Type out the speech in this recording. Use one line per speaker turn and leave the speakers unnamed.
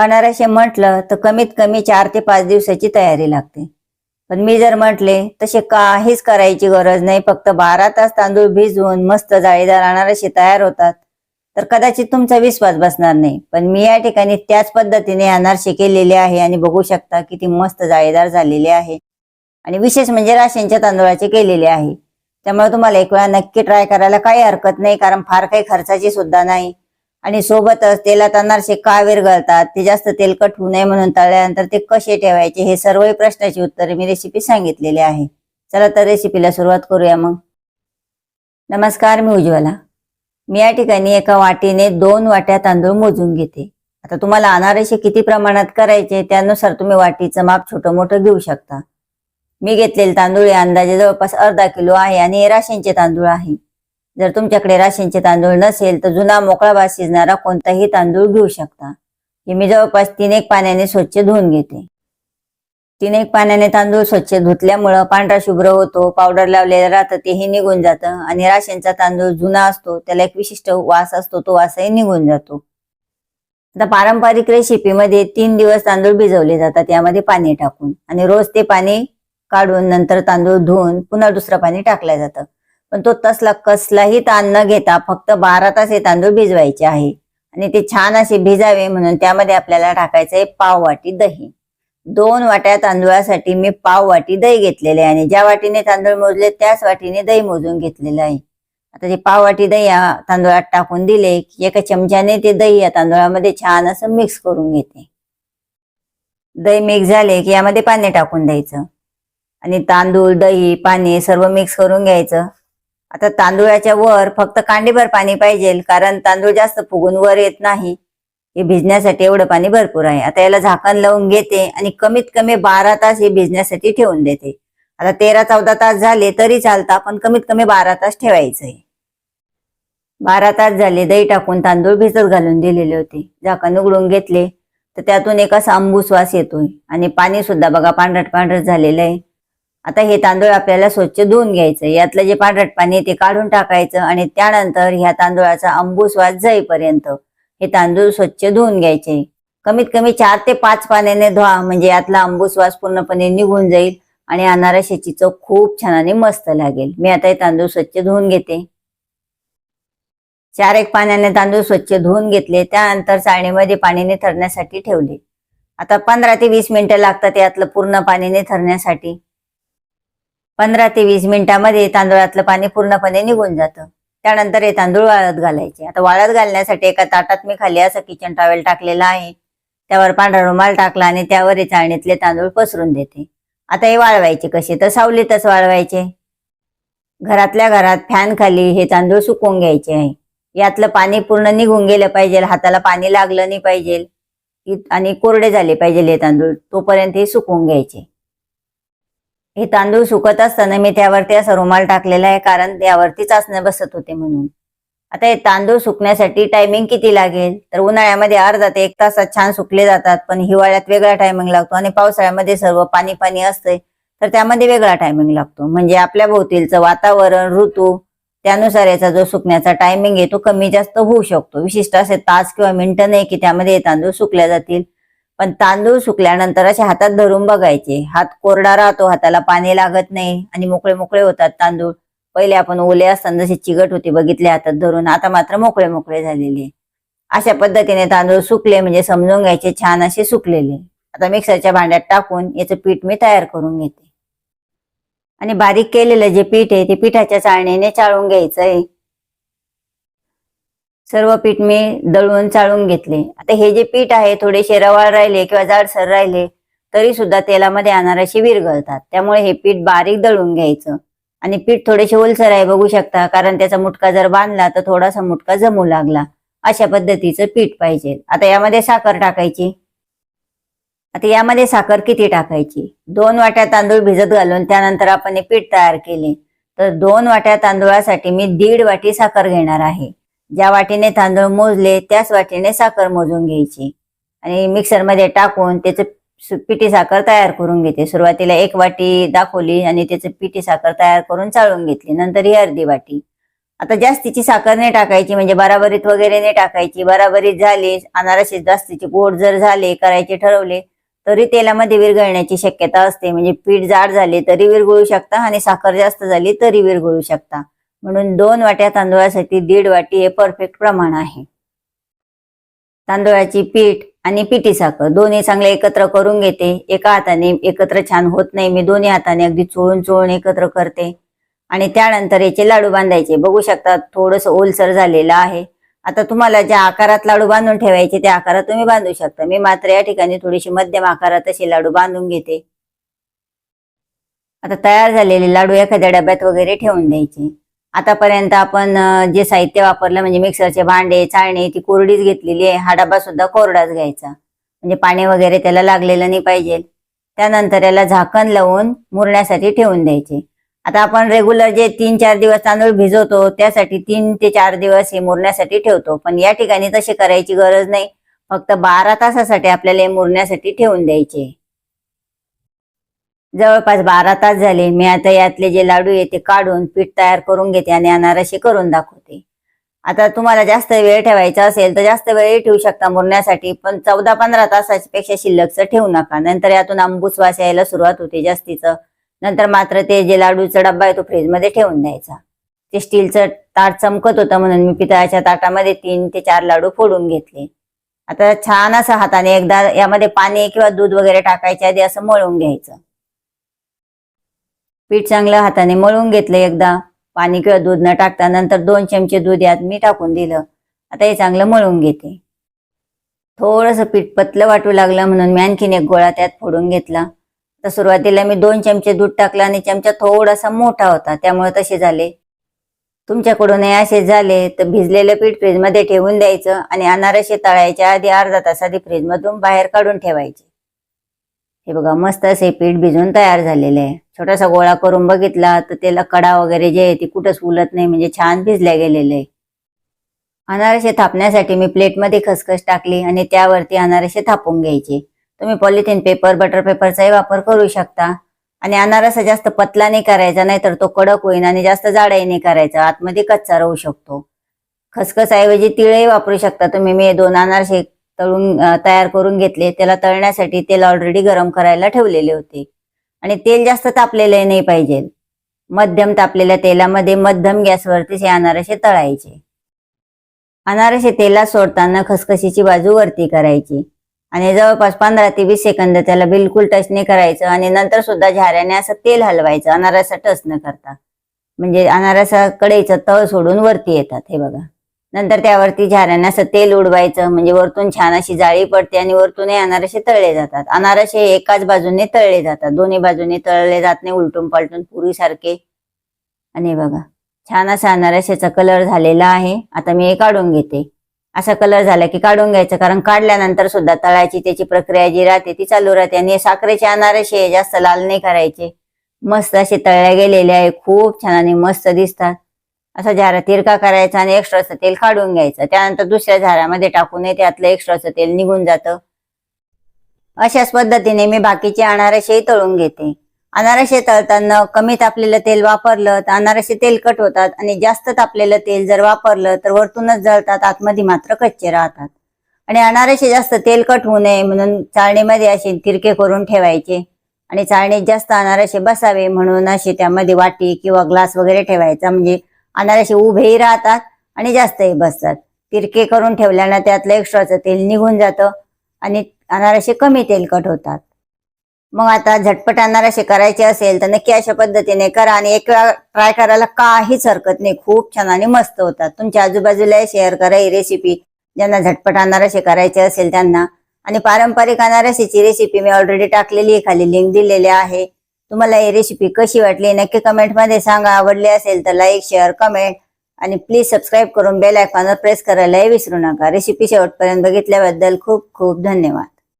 अनारसे म्हटलं तर कमीत कमी चार ते पाच दिवसाची तयारी लागते. पण मी जर म्हटले तसे काहीच करायची गरज नाही फक्त बारा तास तांदूळ भिजवून मस्त जाळीदार अनारसे तयार होतात तर कदाचित तुमचा विश्वास बसणार नाही. पण मी या ठिकाणी त्याच पद्धतीने अनारसे केलेले आहे आणि बघू शकता किती मस्त जाळीदार झालेले आहे. आणि विशेष म्हणजे राशनच्या तांदूळाचे केलेले आहे. त्यामुळे तुम्हाला एक वेळा नक्की ट्राय करायला काही हरकत नाही कारण फार काही खर्चाची सुद्धा नाही. आणि सोबतच तेलात अनारसे का विरघळतात ते जास्त तेलकट होऊ नये म्हणून तळल्यानंतर ते कसे ठेवायचे हे सर्व प्रश्नाची उत्तरे मी रेसिपी सांगितलेली आहे. चला तर रेसिपीला सुरुवात करूया मग. नमस्कार मी उज्ज्वला. मी या ठिकाणी एका वाटीने दोन वाट्या तांदूळ मोजून घेते. आता तुम्हाला अनारसे किती प्रमाणात करायचे त्यानुसार तुम्ही वाटीचं माप छोटं मोठं घेऊ शकता. मी घेतलेले तांदूळ हे अंदाजे जवळपास अर्धा किलो आहे आणि हे राशेंचे तांदूळ आहे. जर तुमच्याकडे राशींचे तांदूळ नसेल तर जुना मोकळा भात शिजणारा कोणताही तांदूळ घेऊ शकता. हे मी जवळपास तीन एक पाण्याने स्वच्छ धुवून घेते. तीन एक पाण्याने तांदूळ स्वच्छ धुतल्यामुळं पांढरा शुभ्र होतो पावडर लावलेलं राहतं तेही निघून जातं आणि राशींचा तांदूळ जुना असतो त्याला एक विशिष्ट वास असतो तो वासही निघून जातो. आता पारंपरिक रेसिपीमध्ये तीन दिवस तांदूळ भिजवले जातात यामध्ये पाणी टाकून. आणि रोज ते पाणी काढून नंतर तांदूळ धुवून पुन्हा दुसरं पाणी टाकलं जातं. पण तो तसला कसलाही ताण न घेता फक्त बारा तास हे तांदूळ भिजवायचे आहे. आणि ते छान असे भिजावे म्हणून त्यामध्ये आपल्याला टाकायचं आहे पाव वाटी दही. दोन वाट्या तांदूळासाठी मी पाव वाटी दही घेतलेले आहे आणि ज्या वाटीने तांदूळ मोजले त्याच वाटीने दही मोजून घेतलेलं आहे. आता ते पाव वाटी दही या तांदूळात टाकून दिले की एका चमच्याने ते दही या तांदूळामध्ये छान असं मिक्स करून घेते. दही मिक्स झाले की यामध्ये पाणी टाकून द्यायचं. आणि तांदूळ दही पाणी सर्व मिक्स करून घ्यायचं. आता तांदूळाच्या वर फक्त कांडीभर पाणी पाहिजे कारण तांदूळ जास्त फुगून वर येत नाही. हे भिजण्यासाठी एवढं पाणी भरपूर आहे. आता याला झाकण लावून घेते आणि कमीत कमी बारा तास हे भिजण्यासाठी ठेवून देते. आता तेरा चौदा तास झाले तरी चालतं पण कमीत कमी बारा तास ठेवायचं आहे बारा तास झाले दही टाकून तांदूळ भिजत घालून दिलेले होते. झाकण उघडून घेतले तर त्यातून एक असा आंबूस वास येतोय. आणि पाणी सुद्धा बघा पांढरट पांढरट झालेलं आहे. आता हे तांदूळ आपल्याला स्वच्छ धुवून घ्यायचं. यातलं जे पांढरट पाणी आहे ते काढून टाकायचं आणि त्यानंतर ह्या तांदूळाचा अंबूस वास जाईपर्यंत हे तांदूळ स्वच्छ धुवून घ्यायचे. कमीत कमी चार ते पाच पाण्याने धुवा म्हणजे यातला अंबूस वास पूर्णपणे निघून जाईल आणि अनारशाची चव खूप छान आणि मस्त लागेल. मी आता हे तांदूळ स्वच्छ धुवून घेते. चार एक पाण्याने तांदूळ स्वच्छ धुवून घेतले त्यानंतर चाळणीमध्ये पाणीने थरण्यासाठी ठेवले. आता पंधरा ते वीस मिनिटं लागतात यातलं पूर्ण पाण्याने थरण्यासाठी. पंधरा ते वीस मिनिटांमध्ये तांदूळातलं पाणी पूर्णपणे निघून जातं. त्यानंतर हे तांदूळ वाळत घालायचे. आता वाळत घालण्यासाठी एका ताटात मी खाली असं किचन टॉवेल टाकलेला आहे. त्यावर पांढरा रुमाल टाकला आणि त्यावर हे चाळणीतले तांदूळ पसरून देते. आता हे वाळवायचे कसे? तर सावलीतच वाळवायचे. घरातल्या घरात फॅन खाली हे तांदूळ सुकवून घ्यायचे आहे. यातलं पाणी पूर्ण निघून गेलं पाहिजे. हाताला पाणी लागलं नाही पाहिजे. आणि कोरडे झाले पाहिजे हे तांदूळ. तोपर्यंत हे सुकवून घ्यायचे. हे तांदूळ सुकत असताना मी त्यावरती असा रुमाल टाकलेला आहे कारण यावरती चाचण्या बसत होते म्हणून. आता हे तांदूळ सुकण्यासाठी टायमिंग किती लागेल? तर उन्हाळ्यामध्ये अर्धा ते एक तासात छान सुकले जातात पण हिवाळ्यात वेगळा टायमिंग लागतो आणि पावसाळ्यामध्ये सर्व पाणी पाणी असतंय तर त्यामध्ये वेगळा टायमिंग लागतो. म्हणजे आपल्या भोवतीलचं वातावरण ऋतू त्यानुसार याचा जो सुकण्याचा टायमिंग आहे तो कमी जास्त होऊ शकतो. विशिष्ट असे तास किंवा मिनिटं नाही की त्यामध्ये हे तांदूळ सुकल्या जातील. पण तांदूळ सुकल्यानंतर असे हातात धरून बघायचे. हात कोरडा राहतो हाताला पाणी लागत नाही आणि मोकळे मोकळे होतात तांदूळ. पहिले आपण ओले असताना जसे चिगट होते बघितले हातात धरून आता मात्र मोकळे मोकळे झालेले. अशा पद्धतीने तांदूळ सुकले म्हणजे समजून घ्यायचे छान असे सुकलेले. आता मिक्सरच्या भांड्यात टाकून याचं पीठ मी तयार करून घेते. आणि बारीक केलेलं जे पीठ आहे ते पिठाच्या चाळणीने चाळून घ्यायचं आहे सर्व पीठ मी दळून चाळून घेतले. आता हे जे पीठ आहे थोडेसे रवाळ राहिले किंवा जाडसर राहिले तरी सुद्धा तेलामध्ये अनारशी विरघळतात त्यामुळे हे पीठ बारीक दळून घ्यायचं. आणि पीठ थोडेसे ओलसर आहे बघू शकता कारण त्याचा मुटका जर बांधला तर थोडासा मुटका जमू लागला. अशा पद्धतीचं पीठ पाहिजे. आता यामध्ये साखर टाकायची. आता यामध्ये साखर किती टाकायची? दोन वाट्या तांदूळ भिजत घालून त्यानंतर आपण हे पीठ तयार केले. तर दोन वाट्या तांदूळासाठी मी दीड वाटी साखर घेणार आहे. ज्या वाटीने तांदूळ मोजले त्याच वाटीने साखर मोजून घ्यायची. आणि मिक्सरमध्ये टाकून त्याचं पिठी साखर तयार करून घेते. सुरुवातीला एक वाटी दाखवली आणि त्याचं पिठी साखर तयार करून चाळून घेतली. नंतर ही अर्धी वाटी. आता जास्तीची साखर नाही टाकायची म्हणजे बराबरीत वगैरे नाही टाकायची. बराबरीत झाली अनारसे जास्तीचे गोड जर झाले करायचे ठरवले तरी तेलामध्ये विरघळण्याची शक्यता असते. म्हणजे पीठ जाड झाले तरी विरघळू शकता आणि साखर जास्त झाली तरी विरघळू शकता. म्हणून दोन वाट्या तांदूळासाठी दीड वाटी हे परफेक्ट प्रमाण आहे. तांदूळाची पीठ आणि पिठी साखर दोन्ही चांगले एकत्र करून घेते. एका हाताने एकत्र छान होत नाही मी दोन्ही हाताने अगदी चोळून चोळून एकत्र करते. आणि त्यानंतर याचे लाडू बांधायचे. बघू शकता थोडस ओलसर झालेलं आहे. आता तुम्हाला ज्या आकारात लाडू बांधून ठेवायचे त्या आकारात तुम्ही बांधू शकता. मी मात्र या ठिकाणी थोडीशी मध्यम आकारात असे लाडू बांधून घेते. आता तयार झालेले लाडू एखाद्या डब्यात वगैरे ठेवून द्यायचे. आतापर्यंत आपण जे साहित्य वापरलं म्हणजे मिक्सरचे भांडे चाळणी ती कोरडीच घेतलेली आहे. हा डबा सुद्धा कोरडाच घ्यायचा. म्हणजे पाणी वगैरे त्याला लागलेलं नाही पाहिजे. त्यानंतर याला झाकण लावून मुरण्यासाठी ठेवून द्यायचे. आता आपण रेग्युलर जे तीन चार दिवस तांदूळ भिजवतो त्यासाठी तीन ते चार दिवस हे मुरण्यासाठी ठेवतो. पण या ठिकाणी तशी करायची गरज नाही. फक्त बारा तासासाठी आपल्याला हे मुरण्यासाठी ठेवून द्यायचे. जवळपास बारा तास झाले. मी आता यातले जे लाडू आहे ते काढून पीठ तयार करून घेते आणि अनारसे करून दाखवते. आता तुम्हाला जास्त वेळ ठेवायचा असेल तर जास्त वेळही ठेवू शकता मुरण्यासाठी पण चौदा पंधरा तासापेक्षा शिल्लकचं ठेवू नका. नंतर यातून आंबूस वास यायला सुरुवात होते जास्तीचं. नंतर मात्र ते जे लाडूचा डब्बा आहे तो फ्रीजमध्ये ठेवून द्यायचा. ते स्टीलचं ताट चमकत होतं म्हणून मी पितळाच्या ताटामध्ये तीन ते चार लाडू फोडून घेतले. आता छान असं हाताने एकदा यामध्ये पाणी किंवा दूध वगैरे टाकायच्या आधी असं मळून घ्यायचं. पीठ चांगलं हाताने मळून घेतलं एकदा. पाणी किंवा दूध न टाकता नंतर दोन चमचे दूध यात मी टाकून दिलं. आता हे चांगलं मळून घेते. थोडंसं पीठ पतलं वाटू लागलं म्हणून मी आणखीन एक गोळा त्यात फोडून घेतला. तर सुरुवातीला मी दोन चमचे दूध टाकलं आणि चमचा थोडासा मोठा होता. त्यामुळे तसे झाले. तुमच्याकडून हे असे झाले तर भिजलेलं पीठ फ्रीजमध्ये ठेवून द्यायचं आणि अनारसे तळायच्या आधी अर्धा तास आधी फ्रीजमधून बाहेर काढून ठेवायचे. हे बघा मस्त असे पीठ भिजून तयार झालेले आहे. छोटासा गोळा करून बघितला तर त्याला कडा वगैरे जे आहे ते कुठंच उलत नाही म्हणजे छान भिजल्या गेलेले आहे. अनारसे थापण्यासाठी मी प्लेटमध्ये खसखस टाकली आणि त्यावरती अनारसे थापून घ्यायचे. तुम्ही पॉलिथिन पेपर बटर पेपरचाही वापर करू शकता. आणि अनारसा जास्त पतला नाही करायचा नाहीतर तो कडक होईल आणि जास्त जाडाही नाही करायचा आतमध्ये कच्चा राहू शकतो. खसखस ऐवजी तिळही वापरू शकता तुम्ही. मी दोन अनारसे तळून तयार करून घेतले. त्याला तळण्यासाठी तेल ऑलरेडी गरम करायला ठेवलेले होते. आणि तेल जास्त तापलेले नाही पाहिजे. मध्यम तापलेल्या तेलामध्ये मध्यम गॅसवरतीच हे अनारसे तळायचे. अनारसे तेलात सोडताना खसखशीची बाजू वरती करायची. आणि जवळपास पंधरा ते वीस सेकंद त्याला बिलकुल टच नाही करायचं. आणि नंतर सुद्धा झाऱ्याने असं तेल हलवायचं. अनारसा टच न करता. म्हणजे अनारसा कढईचं तळ सोडून वरती येतात. हे बघा. नंतर त्यावरती झाऱ्याने असं तेल उडवायचं म्हणजे वरतून छान अशी जाळी पडते आणि वरतूनही अनारसे तळले जातात. अनारसे एकाच बाजूने तळले जातात. दोन्ही बाजूने तळले जात नाही उलटून पलटून पुरीसारखे. आणि बघा छान असा अनारशाचा कलर झालेला आहे. आता मी हे काढून घेते. असा कलर झाला की काढून घ्यायचं कारण काढल्यानंतर सुद्धा तळायची त्याची प्रक्रिया जी राहते ती चालू राहते. आणि साखरेचे अनारसे जास्त लाल नाही करायचे. मस्त असे तळल्या गेलेले आहे खूप छान आणि मस्त दिसतात. असा झारा तिरका करायचा आणि एक्स्ट्राचं तेल काढून घ्यायचं. त्यानंतर दुसऱ्या झारामध्ये टाकून त्यातलं एक्स्ट्राचं तेल निघून जातं. अशाच पद्धतीने मी बाकीचे अनारसेही तळून घेते. अनारसे तळताना कमी तापलेलं तेल वापरलं तर अनारसे तेलकट होतात आणि जास्त तापलेलं तेल जर वापरलं तर वरतूनच जळतात आतमध्ये मात्र कच्चे राहतात. आणि अनारसे जास्त तेलकट होऊ नये म्हणून चाळणीमध्ये असे तिरके करून ठेवायचे आणि चाळणीत जास्त अनारसे बसावे म्हणून असे त्यामध्ये वाटी किंवा ग्लास वगैरे ठेवायचा. म्हणजे अनारसे उभेही राहतात आणि जास्तही बसतात. तिरके करून ठेवल्यानं त्यातलं एक्स्ट्राचं तेल निघून जातं आणि अनारसे कमी तेलकट होतात. मग आता झटपट अनारसे करायचे असेल तर नक्की अशा पद्धतीने करा आणि एक वेळा ट्राय करायला काहीच हरकत नाही. खूप छान आणि मस्त होतात. तुमच्या आजूबाजूला शेअर करा ही रेसिपी ज्यांना झटपट अनारसे करायचे असेल त्यांना. आणि पारंपरिक अनारसेची रेसिपी मी ऑलरेडी टाकलेली आहे. खाली लिंक दिलेली आहे. तुम्हाला ही रेसिपी कशी वाटली नक्की कमेंटमध्ये सांगा. आवडली असेल तर लाईक शेअर कमेंट आणि प्लीज सबस्क्राईब करून बेल आयकॉनवर प्रेस करायलाही विसरू नका. रेसिपी शेवटपर्यंत बघितल्याबद्दल खूप खूप धन्यवाद.